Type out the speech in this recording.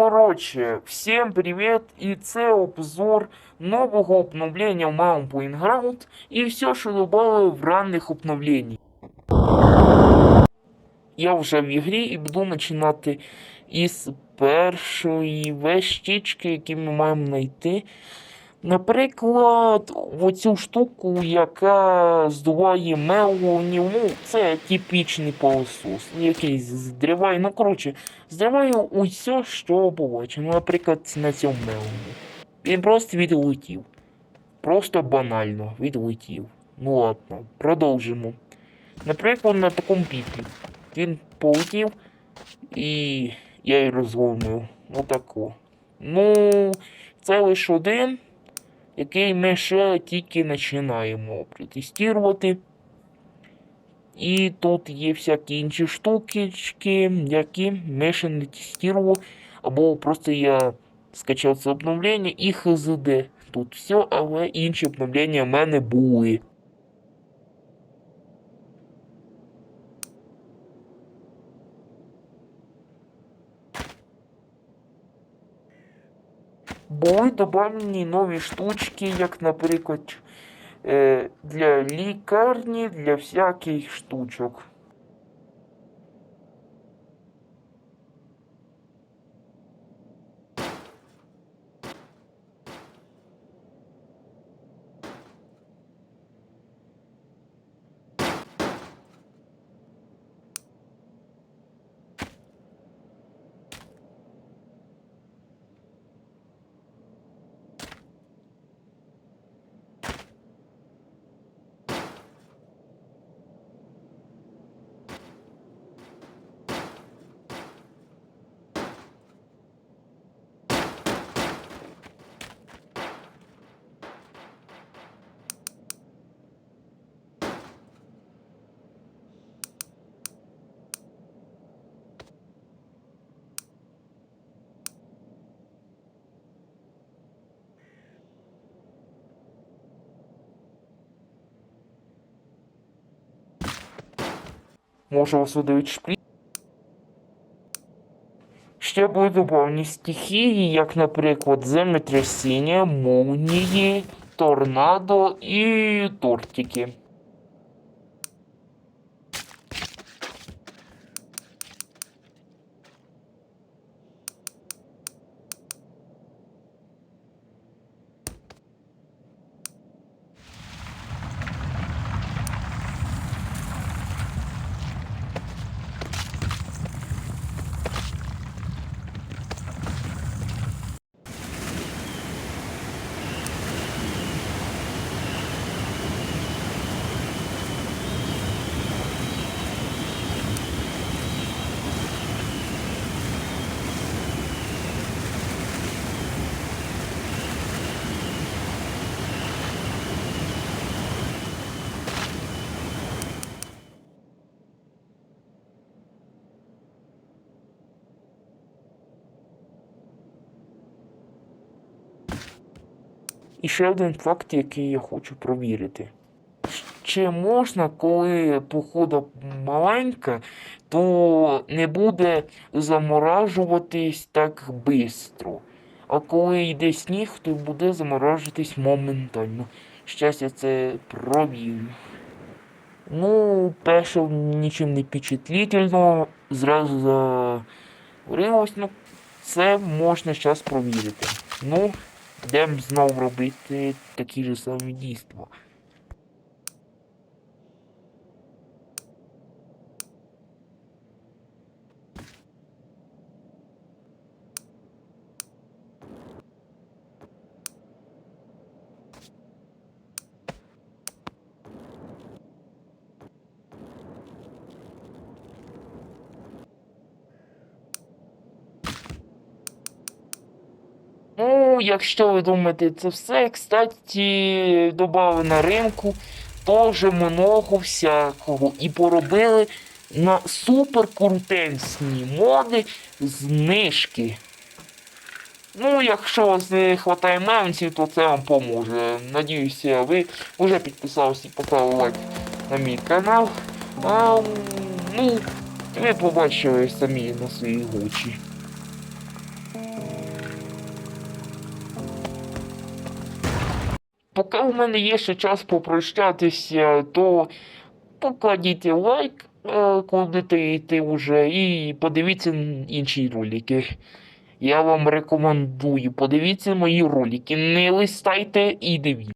коротше, всім привіт! І це обзор нового обновлення моєму Playground і все, що добавили в ранних обновленнях. Я вже в ігрі і буду починати із першої вещички, які ми маємо знайти. Наприклад, оцю штуку, яка здуває мелонів, ну, це типічний пилосос, якийсь здриває, ну коротше, здриває усе, що побачимо. Наприклад, на цьому мелоні. Він просто відлетів. Просто банально відлетів. Ну ладно, продовжимо. Наприклад, на такому піклі. Він полетів і я й розломив. Отако. Ну, це лише один який ми ще тільки починаємо протестувати. І тут є всякі інші штукички, які ми ще не тестували, або просто я скачав це обновлення і ХЗД. Тут все, але інші обновлення в мене були. Були додані нові штучки, як, наприклад, е, для лікарні, для всяких штучок. Може вас видають шплі. Ще були додані стихії, як, наприклад, землетрясіння, молнії, торнадо і тортики. І ще один факт, який я хочу провірити. Чи можна, коли похода маленька, то не буде заморажуватись так швидко. А коли йде сніг, то буде заморажуватись моментально. Щас я це провірю. Ну, перше нічим не впечатлительно, зразу загорілось, ну це можна зараз провірити. Ну, Йдемо знову робити такі ж самі дійства. Ну, якщо ви думаєте, це все, кстати, додали на ринку теж много всякого. І поробили на суперкрутенсні моди знижки. Ну, якщо вас не вистачає мемців, то це вам поможе. Надіюся, ви вже підписалися і поставили лайк на мій канал. А, ну, ви побачили самі на свої очі. Поки у мене є ще час попрощатися, то покладіть лайк, е, коли йти вже, і подивіться інші ролики. Я вам рекомендую, подивіться мої ролики, не листайте і дивіться.